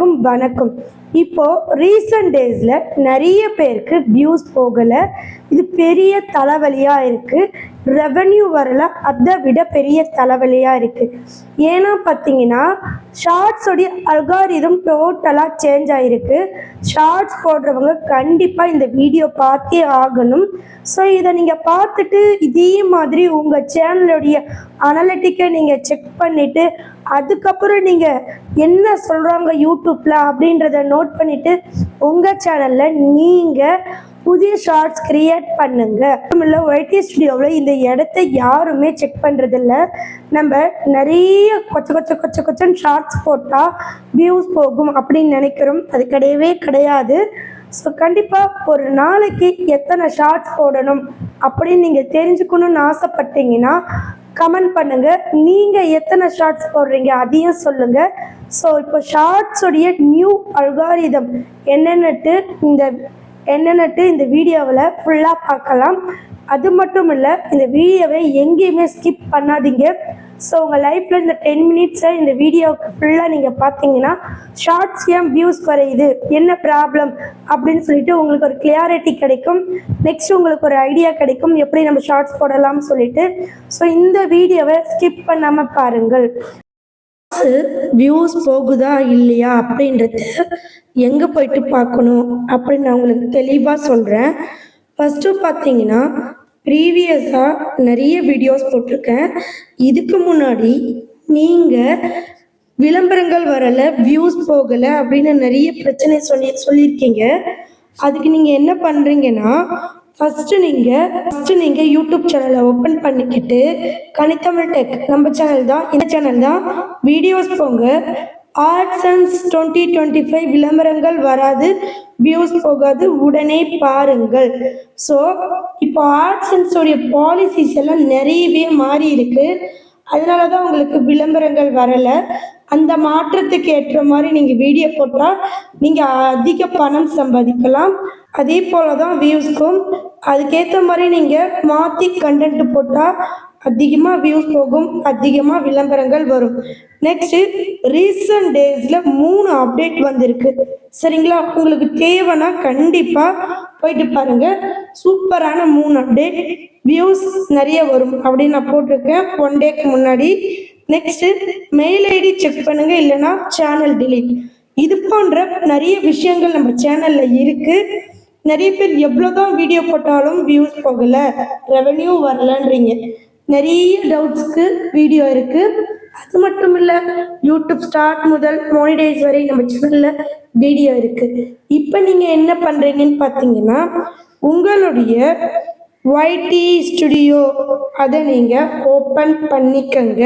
அனைவருக்கும் வணக்கம். இப்போ ரீசன்ட் டேஸில் நிறைய பேருக்கு வியூஸ் போகலை. இது பெரிய தலைவலியாக இருக்குது ரெவன்யூ வரல. அதை விட பெரிய தலைவலியாக இருக்குது ஏன்னா பார்த்தீங்கன்னா ஷார்ட்ஸோடைய அல்காரிதம் டோட்டலாக சேஞ்ச் ஆகிருக்கு ஷார்ட்ஸ் போடுறவங்க கண்டிப்பாக இந்த வீடியோ பார்த்தே ஆகணும். ஸோ இதை நீங்கள் பார்த்துட்டு இதே மாதிரி உங்கள் சேனலுடைய அனலிட்டிக்கை நீங்கள் செக் பண்ணிவிட்டு அதுக்கப்புறம் நீங்கள் என்ன சொல்கிறாங்க யூடியூப்பில் அப்படின்றத நோட் பண்ணிவிட்டு உங்கள் சேனலில் நீங்கள் புதிய ஷார்ட்ஸ் கிரியேட் பண்ணுங்க. இல்லை ஒய்டி ஸ்டுடியோவில் இந்த இடத்த யாருமே செக் பண்ணுறதில்ல நம்ம நிறைய கொச்ச கொச்ச கொச்ச கொச்சன்னு ஷார்ட்ஸ் போட்டால் வியூஸ் போகும் அப்படின்னு நினைக்கிறோம். அது கிடையவே கிடையாது. ஸோ கண்டிப்பாக ஒரு நாளைக்கு எத்தனை ஷார்ட்ஸ் போடணும் அப்படின்னு நீங்கள் தெரிஞ்சுக்கணும்னு ஆசைப்பட்டீங்கன்னா கமெண்ட் பண்ணுங்க. நீங்கள் எத்தனை ஷார்ட்ஸ் போடுறீங்க அதையும் சொல்லுங்க. ஸோ இப்போ ஷார்ட்ஸுடைய நியூ அல்காரிதம் என்னென்னட்டு இந்த என்னென்னட்டு இந்த வீடியோவில் ஃபுல்லாக பார்க்கலாம். அது மட்டும் இல்லை இந்த வீடியோவை எங்கேயுமே ஸ்கிப் பண்ணாதீங்க. ஸோ உங்கள் லைஃப்பில் இந்த டென் மினிட்ஸை இந்த வீடியோவுக்கு ஃபுல்லாக நீங்கள் பார்த்தீங்கன்னா ஷார்ட்ஸ் ஏன் வியூஸ் குறையுது? என்ன ப்ராப்ளம் அப்படின்னு சொல்லிட்டு உங்களுக்கு ஒரு கிளியாரிட்டி கிடைக்கும். நெக்ஸ்ட் உங்களுக்கு ஒரு ஐடியா கிடைக்கும். எப்படி நம்ம ஷார்ட்ஸ் போடலாம்னு சொல்லிட்டு. ஸோ இந்த வீடியோவை ஸ்கிப் பண்ணாமல் பாருங்கள். வியூஸ் போகுதா இல்லையா அப்படின்றது எங்கே போயிட்டு பார்க்கணும் அப்படின்னு நான் உங்களுக்கு தெளிவாக சொல்கிறேன் ஃபஸ்ட்டு பார்த்தீங்கன்னா ப்ரீவியஸாக நிறைய வீடியோஸ் போட்டிருக்கேன். இதுக்கு முன்னாடி நீங்கள் விளம்பரங்கள் வரலை வியூஸ் போகலை அப்படின்னு நிறைய பிரச்சனை சொல்லி சொல்லியிருக்கீங்க. அதுக்கு நீங்கள் என்ன பண்ணுறீங்கன்னா ஃபஸ்ட்டு நீங்கள் ஃபஸ்ட்டு நீங்கள் யூடியூப் சேனலை ஓப்பன் பண்ணிக்கிட்டு கனித்தமிழ் டெக் நம்ம சேனல் தான் இந்த சேனல் தான் வீடியோஸ் போங்க. Arts and twenty twenty five விளம்பரங்கள் வராது வியூஸ் போகாது உடனே பாருங்கள். ஸோ இப்போ ஆர்ட்ஸ் அண்ட்ஸோடைய பாலிசிஸ் எல்லாம் நிறையவே மாறி இருக்கு. அதனால தான் உங்களுக்கு விளம்பரங்கள் வரலை. அந்த மாற்றத்துக்கு ஏற்ற மாதிரி நீங்கள் வீடியோ போட்டால் நீங்கள் அதிக பணம் சம்பாதிக்கலாம். அதே போல தான் வியூஸ்க்கும் அதுக்கேற்ற மாதிரி நீங்கள் மாற்றி கண்டென்ட் போட்டால் அதிகமாக வியூஸ் போகும் அதிகமாக விளம்பரங்கள் வரும். நெக்ஸ்ட்டு ரீசன்ட் டேஸில் மூணு அப்டேட் வந்திருக்கு. சரிங்களா? உங்களுக்கு தேவைன்னா கண்டிப்பாக போயிட்டு பாருங்கள் சூப்பரான மூணு அப்டேட் வியூஸ் நிறைய வரும் அப்படின்னு நான் போட்டிருக்கேன். ஒன் டேக்கு முன்னாடி. நெக்ஸ்ட்டு மெயில் ஐடி செக் பண்ணுங்க இல்லைன்னா சேனல் டிலீட் இது போன்ற நிறைய விஷயங்கள் நம்ம சேனலில் இருக்குது நிறைய பேர் எவ்வளோதான் வீடியோ போட்டாலும் வியூஸ் போகலை. ரெவன்யூ வரலன்றீங்க. நிறைய டவுட்ஸ்க்கு வீடியோ இருக்குது அது மட்டும் இல்லை யூடியூப் ஸ்டார்ட் முதல் மோனிடைஸ் வரை நம்ம சேனலில் வீடியோ இருக்குது இப்போ நீங்கள் என்ன பண்ணுறீங்கன்னு பார்த்தீங்கன்னா உங்களுடைய ஒய்டி ஸ்டுடியோ அதை நீங்கள் ஓப்பன் பண்ணிக்கங்க.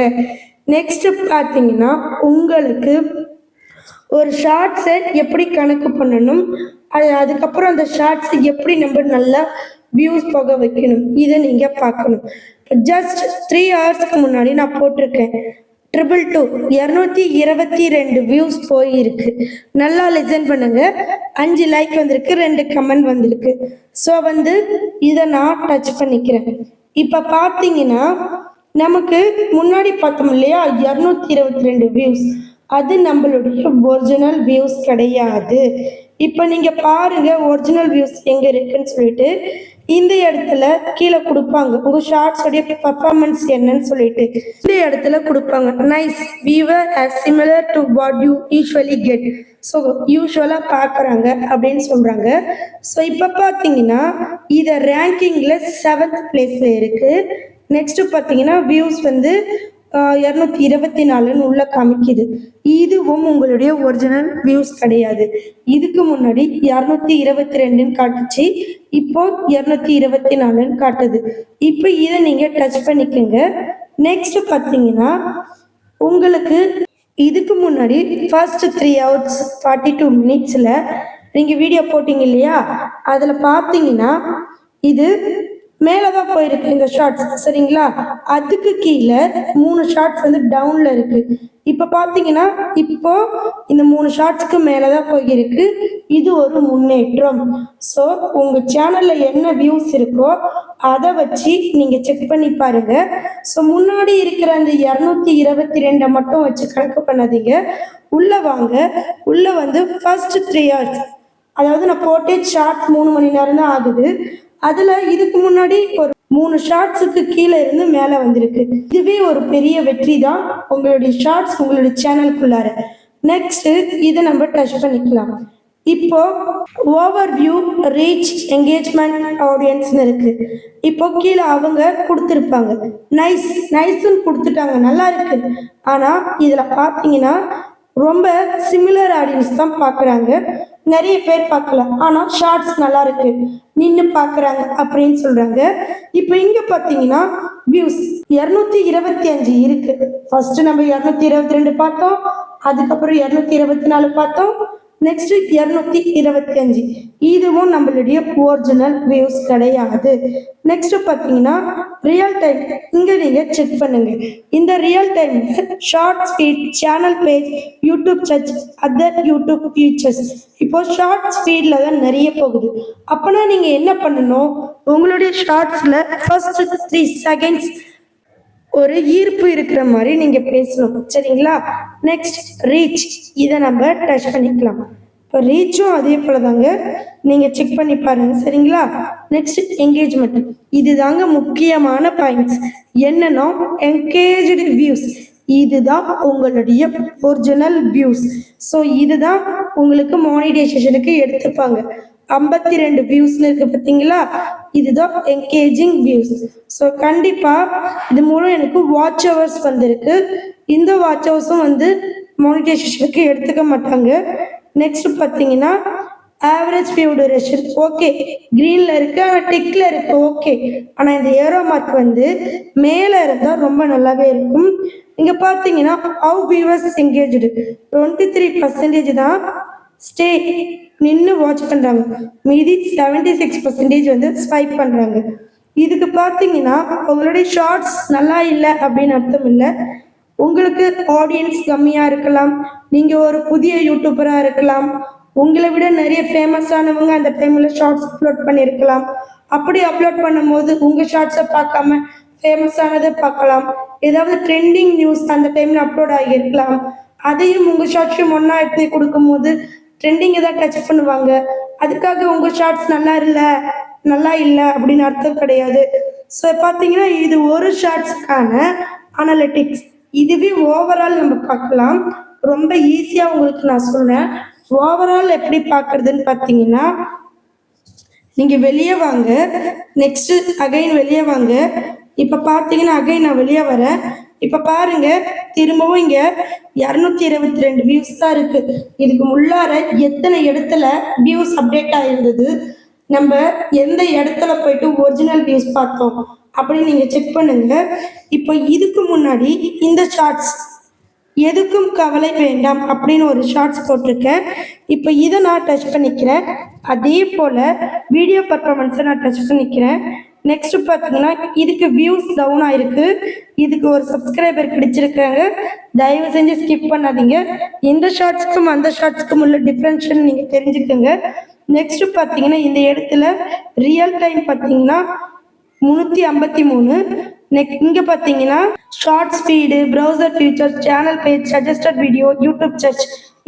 நெக்ஸ்ட் பார்த்தீங்கன்னா உங்களுக்கு ஒரு ஷார்ட்ஸை எப்படி கணக்கு பண்ணணும் அது அதுக்கப்புறம் அந்த ஷார்ட்ஸை எப்படி நம்ம நல்லா வியூஸ் போக வைக்கணும். இதை நீங்கள் பார்க்கணும். ஜஸ்ட் த்ரீ ஹவர்ஸ்க்கு முன்னாடி நான் போட்டிருக்கேன். ட்ரிபிள் டூ இரநூத்தி இருபத்தி ரெண்டு வியூஸ் போயிருக்கு. நல்லா லிசன் பண்ணுங்க. அஞ்சு லைக் வந்திருக்கு ரெண்டு கமெண்ட் வந்திருக்கு. ஸோ வந்து இதை நான் டச் பண்ணிக்கிறேன். இப்போ பார்த்தீங்கன்னா நமக்கு முன்னாடி பார்த்தோம் இல்லையா? இரநூத்தி இருபத்தி ரெண்டு வியூஸ் அது நம்மளுடைய ஒரிஜினல் வியூஸ் கிடையாது. இப்போ நீங்கள் பாருங்க ஒரிஜினல் வியூஸ் எங்கே இருக்குன்னு சொல்லிட்டு இந்த இடத்துல கீழே கொடுப்பாங்க. உங்கள் ஷார்ட்ஸோடைய பர்ஃபார்மன்ஸ் என்னன்னு சொல்லிட்டு. இந்த இடத்துல கொடுப்பாங்க. Nice viewer as similar to what you usually get so யூஸ்வலாக பார்க்குறாங்க அப்படின்னு சொல்கிறாங்க ஸோ இப்போ பார்த்தீங்கன்னா இதை ரேங்கிங்கில் செவன்த் பிளேஸில் இருக்குது நெக்ஸ்ட்டு பார்த்தீங்கன்னா வியூஸ் வந்து இரநூத்தி இருபத்தி நாலுன்னு உள்ள காமிக்குது இதுவும் உங்களுடைய ஒரிஜினல் வியூஸ் கிடையாது. இதுக்கு முன்னாடி இரநூத்தி இருபத்தி ரெண்டுன்னு காட்டுச்சு இப்போ இரநூத்தி இருபத்தி நாலுன்னு காட்டுது. இப்போ இதை நீங்கள் டச் பண்ணிக்கோங்க. நெக்ஸ்ட் பார்த்தீங்கன்னா உங்களுக்கு இதுக்கு முன்னாடி first three hours forty two மினிட்ஸில் நீங்கள் வீடியோ போட்டிங்க இல்லையா? அதில் பார்த்தீங்கன்னா இது மேலே தான் போயிருக்கு இந்த ஷார்ட்ஸ் சரிங்களா? அதுக்கு கீழே மூணு ஷார்ட்ஸ் வந்து டவுனில் இருக்கு. இப்போ பார்த்தீங்கன்னா இப்போ இந்த மூணு ஷார்ட்ஸ்க்கு மேலே தான் போயிருக்கு இது ஒரு முன்னேற்றம். ஸோ உங்கள் சேனலில் என்ன வியூஸ் இருக்கோ அதை வச்சு நீங்கள் செக் பண்ணி பாருங்க. ஸோ முன்னாடி இருக்கிற அந்த இரநூத்தி இருபத்தி ரெண்டை மட்டும் வச்சு கணக்கு பண்ணாதீங்க. உள்ளே வாங்க. உள்ளே வந்து ஃபர்ஸ்ட் த்ரீ ஹவர்ஸ் அதாவது நான் போட்டே ஷார்ட் மூணு மணி நேரம் தான் ஆகுது. அதில் இதுக்கு முன்னாடி ஒரு மூணு ஷார்ட்ஸுக்கு கீழே இருந்து மேலே வந்திருக்கு. இதுவே ஒரு பெரிய வெற்றி தான். உங்களுடைய ஷார்ட்ஸ் உங்களுடைய சேனலுக்குள்ளார நெக்ஸ்ட் இதை நம்ம டச் பண்ணிக்கலாம். இப்போ ஓவர் வியூ ரீச் என்கேஜ்மெண்ட் ஆடியன்ஸ்னு இருக்கு. இப்போ கீழே அவங்க கொடுத்துருப்பாங்க. நைஸ் நைஸ்ன்னு கொடுத்துட்டாங்க. நல்லா இருக்கு. ஆனால் இதில் பார்த்தீங்கன்னா ரொம்ப சிமிலர் ஆடியன்ஸ் தான் பார்க்குறாங்க. நிறைய பேர் பார்க்கல ஆனால் ஷார்ட்ஸ் நல்லா இருக்கு நின்று பார்க்குறாங்க அப்படின்னு சொல்கிறாங்க இப்போ இங்கே பார்த்தீங்கன்னா வியூஸ் இரநூத்தி இருபத்தி அஞ்சு இருக்கு. ஃபர்ஸ்ட் நம்ம இரநூத்தி இருபத்தி ரெண்டு பார்த்தோம். அதுக்கப்புறம் இரநூத்தி இருபத்தி நாலு பார்த்தோம். நெக்ஸ்ட் இரநூத்தி இருபத்தி அஞ்சு. இதுவும் நம்மளுடைய ஒரிஜினல் வியூஸ் கிடையாது. நெக்ஸ்ட் பார்த்தீங்கன்னா ரியல் டைம் இங்கே நீங்கள் செக் பண்ணுங்க. இந்த real time shorts feed channel page YouTube search other YouTube features இப்போ ஷார்ட் ஸ்பீடில் தான் நிறைய போகுது. அப்போனா நீங்கள் என்ன பண்ணணும்? உங்களுடைய ஷார்ட்ஸில் ஃபர்ஸ்ட் த்ரீ செகண்ட்ஸ் ஒரு ஈர்ப்பு இருக்கிற மாதிரி நீங்க பேசணும். சரிங்களா? நெக்ஸ்ட் ரீச் இதை நம்ம டச் பண்ணிக்கலாம். இப்போ ரீச்சும் அதே போல தாங்க நீங்க செக் பண்ணி பாருங்க. சரிங்களா? நெக்ஸ்ட் என்கேஜ்மெண்ட் இதுதாங்க முக்கியமான பாயிண்ட்ஸ் என்னன்னா என்கேஜ்டு வியூஸ் இதுதான் உங்களுடைய ஒரிஜினல் வியூஸ் ஸோ இதுதான் உங்களுக்கு மானிடைசேஷனுக்கு எடுத்துப்பாங்க. ஐம்பத்தி ரெண்டு வியூஸ்னு இருக்கு பார்த்தீங்களா? இதுதான் என்கேஜிங் வியூஸ் ஸோ கண்டிப்பாக இது மூலம் எனக்கு வாட்ச் ஹவர்ஸ் வந்திருக்கு. இந்த வாட்ச் ஹவர்ஸும் வந்து மானிட்டைசேஷனுக்கு எடுத்துக்க மாட்டாங்க. நெக்ஸ்ட் பார்த்தீங்கன்னா ஆவரேஜ் வியூ டியூரேஷன் ஓகே க்ரீனில் இருக்கு ஆனால் டிக்கில் இருக்கு. ஓகே ஆனால் இந்த ஏரோ மார்க் வந்து மேலே இருந்தால் ரொம்ப நல்லாவே இருக்கும். இங்கே பார்த்தீங்கன்னா how viewers engaged twenty three percentage தான் ஸ்டே நின்று வாட்ச் பண்ணுறாங்க மீதி செவன்டி சிக்ஸ் பர்சன்டேஜ் வந்து ஸ்வைப் பண்ணுறாங்க இதுக்கு பார்த்தீங்கன்னா உங்களுடைய ஷார்ட்ஸ் நல்லா இல்லை அப்படின்னு அர்த்தம் இல்லை. உங்களுக்கு ஆடியன்ஸ் கம்மியாக இருக்கலாம். நீங்கள் ஒரு புதிய யூடியூபராக இருக்கலாம். உங்களை விட நிறைய ஃபேமஸானவங்க அந்த டைமில் ஷார்ட்ஸ் அப்லோட் பண்ணியிருக்கலாம். அப்படி அப்லோட் பண்ணும்போது உங்கள் ஷார்ட்ஸை பார்க்காம ஃபேமஸானதை பார்க்கலாம். ஏதாவது ட்ரெண்டிங் நியூஸ் அந்த டைமில் அப்லோட் ஆகியிருக்கலாம். அதையும் உங்கள் ஷார்ட்ஸையும் ஒன்றா எடுத்து கொடுக்கும்போது ட்ரெண்டிங்கை தான் டச் பண்ணுவாங்க. அதுக்காக உங்கள் ஷார்ட்ஸ் நல்லா இல்லை நல்லா இல்லை அப்படின்னு அர்த்தம் கிடையாது. ஸோ பார்த்தீங்கன்னா இது ஒரு ஷார்ட்ஸ்க்கான அனலிட்டிக்ஸ் இதுவே ஓவரால் நம்ம பார்க்கலாம். ரொம்ப ஈஸியாக உங்களுக்கு நான் சொல்கிறேன் ஓவரால் எப்படி பார்க்குறதுன்னு பார்த்தீங்கன்னா நீங்கள் வெளியே வாங்க. நெக்ஸ்ட்டு அகைன் வெளியே வாங்க. இப்போ பார்த்தீங்கன்னா அகைன் நான் வெளியே வரேன். இப்போ பாருங்க திரும்பவும் இங்கே இரநூத்தி இருபத்தி ரெண்டு வியூஸ் தான் இருக்கு. இதுக்கு உள்ளார எத்தனை இடத்துல வியூஸ் அப்டேட் ஆயிருந்தது? நம்ம எந்த இடத்துல போயிட்டு ஒரிஜினல் வியூஸ் பார்த்தோம்? அப்படின்னு நீங்கள் செக் பண்ணுங்க. இப்போ இதுக்கு முன்னாடி இந்த ஷார்ட்ஸ் எதுக்கும் கவலை வேண்டாம் அப்படின்னு ஒரு ஷார்ட்ஸ் போட்டிருக்கேன். இப்போ இதை நான் டச் பண்ணிக்கிறேன். அதே போல் வீடியோ பர்ஃபார்மன்ஸை நான் டச் பண்ணிக்கிறேன். நெக்ஸ்ட் பார்த்தீங்கன்னா இதுக்கு வியூஸ் டவுன் ஆயிருக்கு. இதுக்கு ஒரு சப்ஸ்கிரைபர் கிடைச்சிருக்காங்க. தயவு செஞ்சு ஸ்கிப் பண்ணாதீங்க. இந்த ஷார்ட்ஸ்க்கும் அந்த ஷார்ட்ஸ்க்கும் உள்ள டிஃப்ரென்ஷன் நீங்கள் தெரிஞ்சுக்கோங்க. நெக்ஸ்ட் பார்த்தீங்கன்னா இந்த இடத்துல ரியல் டைம் பார்த்தீங்கன்னா முந்நூற்றி ஐம்பத்தி மூணு. நெக் இங்கே பார்த்தீங்கன்னா shorts feed browser features channel page suggested video YouTube search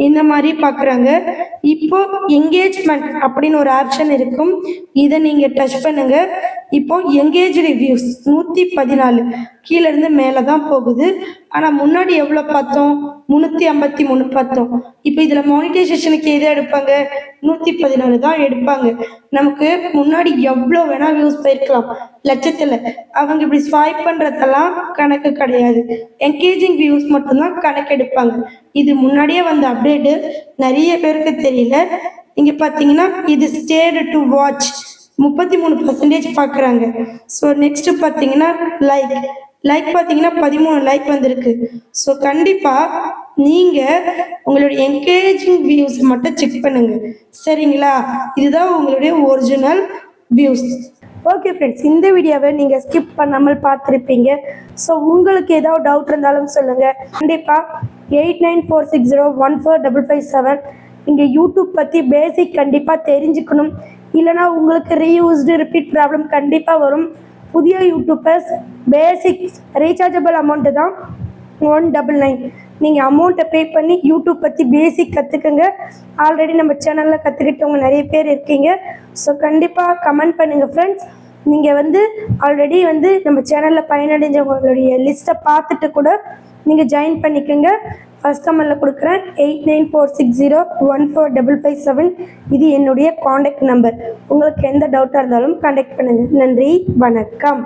இந்த மாதிரி பார்க்குறாங்க. இப்போ என்கேஜ்மெண்ட் அப்படின்னு ஒரு ஆப்ஷன் இருக்கும். இதை நீங்கள் டச் பண்ணுங்க. இப்போ எங்கேஜ் ரிவ்யூஸ் நூற்றி பதினாலு கீழே இருந்து மேலே தான் போகுது. ஆனால் முன்னாடி எவ்வளோ பார்த்தோம்? முந்நூற்றி ஐம்பத்தி மூணு பார்த்தோம். இப்போ இதில் மானிட்டைசேஷனுக்கு எதை எடுப்பாங்க? நூற்றி பதினாலு தான் எடுப்பாங்க. நமக்கு முன்னாடி எவ்வளோ வேணால் வியூஸ் போயிருக்கலாம். லட்சத்தில். அவங்க இப்படி ஸ்வைப் பண்ணுறதெல்லாம் கணக்கு கிடையாது. என்கேஜிங் வியூஸ் மட்டும்தான் கணக்கு எடுப்பாங்க. இது முன்னாடியே வந்த அப்டேட்டு நிறைய பேருக்கு தெரியல. இங்கே பார்த்தீங்கன்னா இது ஸ்டேடு டு வாட்ச் முப்பத்தி மூணு பர்சன்டேஜ் பார்க்குறாங்க ஸோ நெக்ஸ்ட் பார்த்தீங்கன்னா லைக் லைக் பார்த்தீங்கன்னா பதிமூணு லைக் வந்திருக்கு. ஸோ கண்டிப்பாக நீங்கள் உங்களுடைய என்கேஜிங் வியூஸ் மட்டும் செக் பண்ணுங்க. சரிங்களா? இதுதான் உங்களுடைய ஒரிஜினல் வியூஸ் ஓகே ஃப்ரெண்ட்ஸ் இந்த வீடியோவை நீங்கள் ஸ்கிப் பண்ணாமல் பார்த்துருப்பீங்க. ஸோ உங்களுக்கு ஏதாவது டவுட் இருந்தாலும் சொல்லுங்கள் கண்டிப்பாக eight nine four six zero one four double five seven நீங்கள் யூடியூப் பற்றி பேசிக் கண்டிப்பாக தெரிஞ்சுக்கணும். இல்லைனா உங்களுக்கு ரீயூஸ்டு ரிப்பீட் ப்ராப்ளம் கண்டிப்பாக வரும். புதிய யூடியூபர்ஸ் பேசிக் ரீசார்ஜபிள் அமௌண்ட்டு தான். ஒன் டபுள் நைன் நீங்கள் அமௌண்ட்டை பே பண்ணி யூடியூப் பற்றி பேசிக் கற்றுக்குங்க ஆல்ரெடி நம்ம சேனலில் கற்றுக்கிட்டவங்க நிறைய பேர் இருக்கீங்க. ஸோ கண்டிப்பாக கமெண்ட் பண்ணுங்கள் ஃப்ரெண்ட்ஸ் நீங்கள் வந்து ஆல்ரெடி வந்து நம்ம சேனலில் பயனடைஞ்சவங்களுடைய லிஸ்ட்டை பார்த்துட்டு கூட நீங்கள் ஜாயின் பண்ணிக்கோங்க. கஸ்டமரில் கொடுக்குறேன். Eight nine four six zero one four double five seven இது என்னுடைய காண்டாக்ட் நம்பர் உங்களுக்கு எந்த டவுட்டாக இருந்தாலும் காண்டாக்ட் பண்ணுங்கள் நன்றி. வணக்கம்.